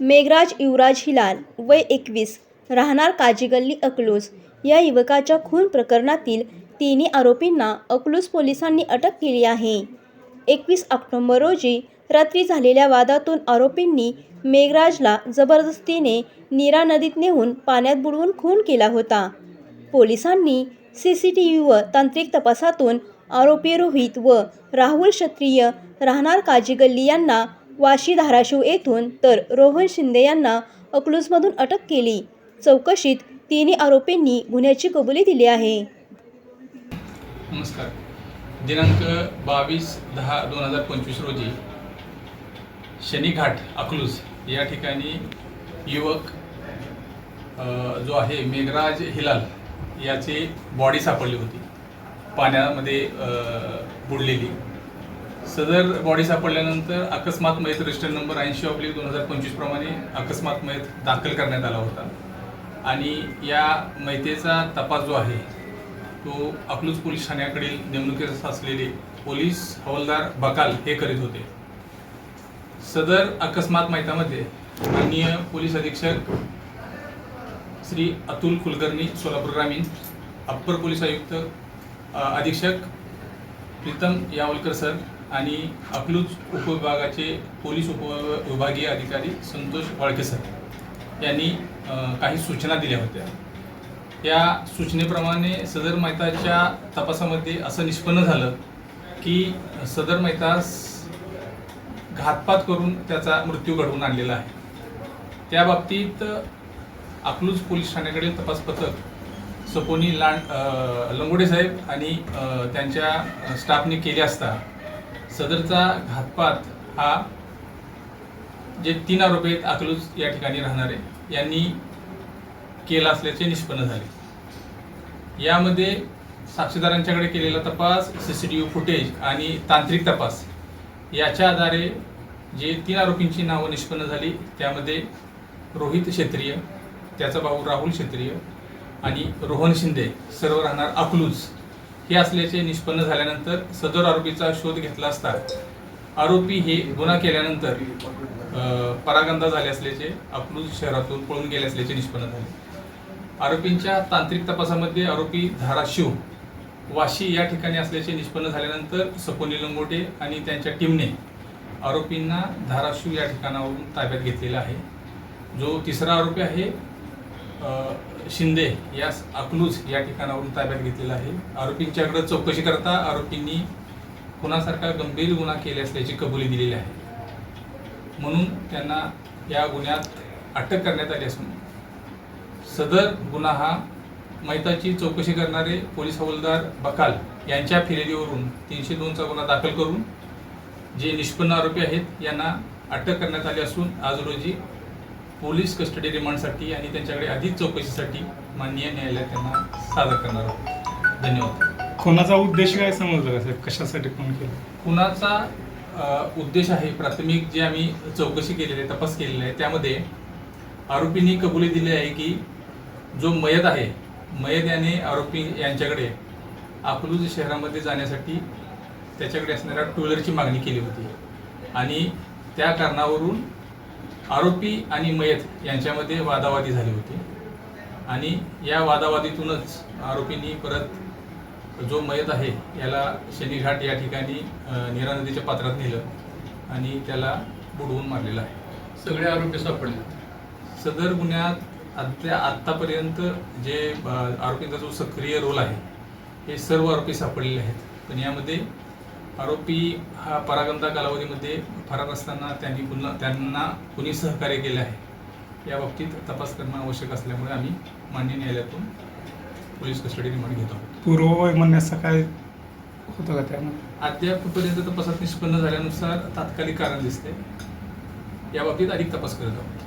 मेघराज युवराज हिलाल वय एकवीस राहणार काजीगल्ली अकलूज. या युवकाच्या खून प्रकरणातील तिन्ही आरोपींना अकलूज पोलिसांनी अटक केली आहे. एकवीस ऑक्टोंबर रोजी रात्री झालेल्या वादातून आरोपींनी मेघराजला जबरदस्तीने नीरा नदीत नेऊन पाण्यात बुडवून खून केला होता. पोलिसांनी सी सी टी व्ही व तांत्रिक तपासातून आरोपी रोहित व राहुल क्षत्रिय राहणार काजीगल्ली यांना वाशी धाराशिव येथून तर रोहन शिंदे यांना अकलूजमधून अटक केली. चौकशीत तिन्ही आरोपींनी गुन्ह्याची कबुली दिली आहे. नमस्कार. दिनांक बावीस दहा दोन हजार पंचवीस रोजी शनीघाट अकलूज या ठिकाणी युवक जो आहे मेघराज हिलाल याची बॉडी सापडली होती. पाण्यामध्ये बुडलेली. सदर बॉडी सापडल्यानंतर अकस्मात मयत रजिस्टर नंबर ऐंशी ऑब्लिक दोन हजार पंचवीस प्रमाणे अकस्मात मयत दाखल करण्यात आला होता. आणि या मैतेचा तपास जो आहे तो अकलूज पोलीस ठाण्याकडील नेमणुकीस असलेले पोलीस हवालदार बकाल हे करीत होते. सदर अकस्मात माहितामध्ये माननीय पोलीस अधीक्षक श्री अतुल कुलकर्णी सोलापूर ग्रामीण अप्पर पोलीस आयुक्त अधीक्षक प्रीतम यावलकर सर आणि अकलूज उपविभागाचे पोलीस उपविभागीय अधिकारी संतोष वाळके सर यांनी काही सूचना दिल्या होत्या. या सूचनेप्रमाणे सदर मेहताच्या तपासामध्ये असं निष्पन्न झालं की सदर मेहतास घातपात करून त्याचा मृत्यू घडवून आणलेला आहे. त्या बाबतीत अकलूज पोलीस ठाण्याकडे तपास पथक सपोनी लांड लंगोडे साहेब आणि त्यांच्या स्टाफने केले असता सदरचा घातपात हा जे तीन आरोपी आहेत अकलूज या ठिकाणी राहणारे यांनी केला असल्याचे निष्पन्न झाले. यामध्ये साक्षीदारांच्याकडे केलेला तपास C C T V footage आणि तांत्रिक तपास याच्या आधारे जे तीन आरोपींची नावं निष्पन्न झाली त्यामध्ये रोहित क्षेत्रीय त्याचा भाऊ राहुल क्षेत्रीय आणि रोहन शिंदे सर्व राहणार अकलूज. हे असल्याचे निष्पन्न झाल्यानंतर सदर आरोपीचा शोध घेतला असता आरोपी हे गुन्हा केल्यानंतर परागंदा झाले असल्याचे अकलूज शहरातून पळून गेले असल्याचे निष्पन्न झाले. आरोपींच्या तांत्रिक तपासामध्ये आरोपी धाराशिव वाशी या ठिकाणी असल्याचे निष्पन्न झाल्यानंतर सपोनी लंगोटे आणि त्यांच्या टीमने आरोपींना धाराशिव या ठिकाणावरून ताब्यात घेतलेला आहे. जो तिसरा आरोपी आहे शिंदे यास अकलूज या ठिकाणावरून ताब्यात घेतलेला आहे. आरोपींच्याकडे चौकशी करता आरोपींनी कुणासारखा गंभीर गुन्हा केले असल्याची कबुली दिलेली आहे. म्हणून त्यांना या गुन्ह्यात अटक करण्यात आली असून सदर गुन्हा हा मैताची चौकशी करणारे पोलीस हवालदार बकाल यांच्या फिर्यादीवरून तीनशे दोनचा गुन्हा दाखल करून जे निष्पन्न आरोपी आहेत यांना अटक करण्यात आली असून आज रोजी पोलीस कस्टडी रिमांडसाठी आणि त्यांच्याकडे अधिक चौकशीसाठी माननीय न्यायालयात त्यांना सादर करणार आहोत. धन्यवाद. कोणाचा उद्देश काय समजलं का साहेब? कशासाठी फोन केला? खुनाचा अ, उद्देश आहे प्राथमिक जे आम्ही चौकशी केलेली आहे तपास केलेला आहे त्यामध्ये आरोपींनी कबुली दिली आहे की जो मयत आहे मयत याने आरोपी यांच्याकडे अकलूज शहरामध्ये जाण्यासाठी त्याच्याकडे असणाऱ्या टू व्हीलरची मागणी केली होती. आणि त्या कारणावरून आरोपी आणि मयत यांच्यामध्ये वादावादी झाली होती. आणि या वादावादीतूनच आरोपींनी परत जो मयत आहे याला शनीघाट या ठिकाणी नीरा नदीच्या पात्रात नेलं आणि त्याला बुडवून मारलेलं आहे. सगळे आरोपी सापडले. सदर गुन्ह्यात आत्या आत्तापर्यंत जे आरोपींचा जो सक्रिय रोल आहे हे सर्व आरोपी सापडलेले आहेत. पण यामध्ये आरोपी हा परागंदा कालावधीमध्ये फरार असताना त्यांनी पुन्हा त्यांना कुणी सहकार्य केले आहे या बाबतीत तपास करणं आवश्यक असल्यामुळे आम्ही मान्य न्यायालयातून पोलीस कस्टडी रिमांड घेत आहोत. पूर्ववय म्हणण्याचं काय होतं का त्यामध्ये? अद्यापपर्यंत तपासात निष्पन्न झाल्यानुसार तात्कालिक कारण दिसते या बाबतीत अधिक तपास करत आहोत.